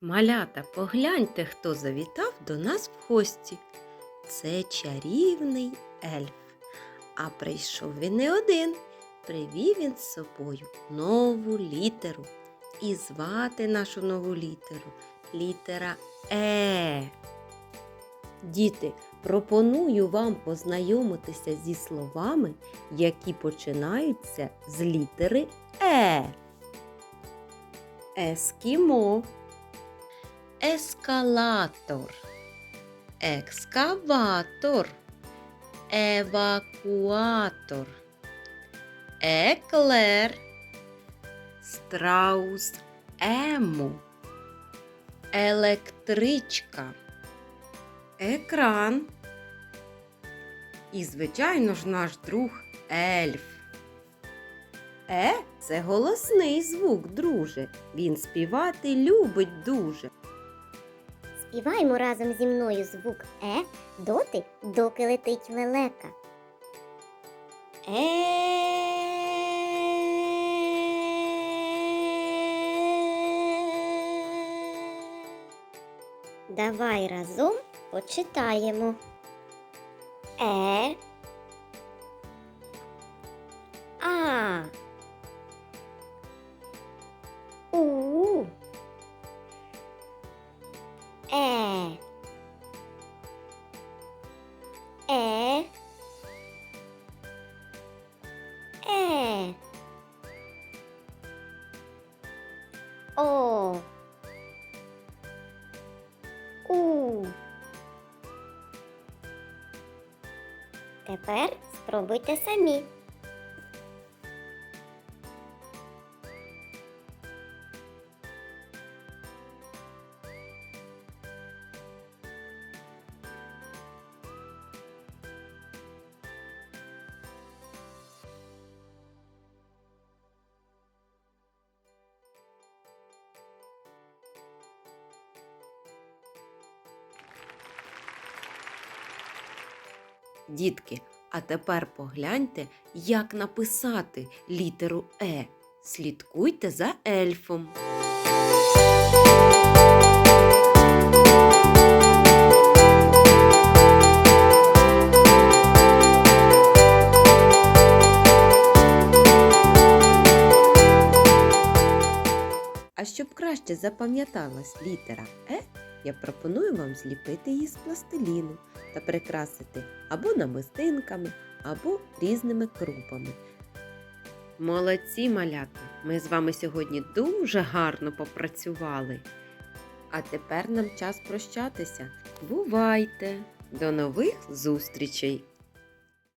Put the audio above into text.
Малята, погляньте, хто завітав до нас в гості. Це чарівний ельф. А прийшов він не один. Привів він з собою нову літеру. І звати нашу нову літеру літера Е. Діти, пропоную вам познайомитися зі словами, які починаються з літери Е. Ескімо ескалатор, екскаватор, евакуатор, еклер, страус ему, електричка, екран. І, звичайно ж, наш друг ельф. Е це голосний звук, друже. Він співати любить дуже. Співаймо разом зі мною звук Е доти, доки летить лелека. Давай разом почитаємо. Е. О. У. Тепер спробуйте самі. Дітки, а тепер погляньте, як написати літеру Е. Слідкуйте за ельфом. А щоб краще запам'яталась літера Е, я пропоную вам зліпити її з пластиліну та прикрасити або намистинками, або різними крупами. Молодці малята! Ми з вами сьогодні дуже гарно попрацювали. А тепер нам час прощатися. Бувайте! До нових зустрічей!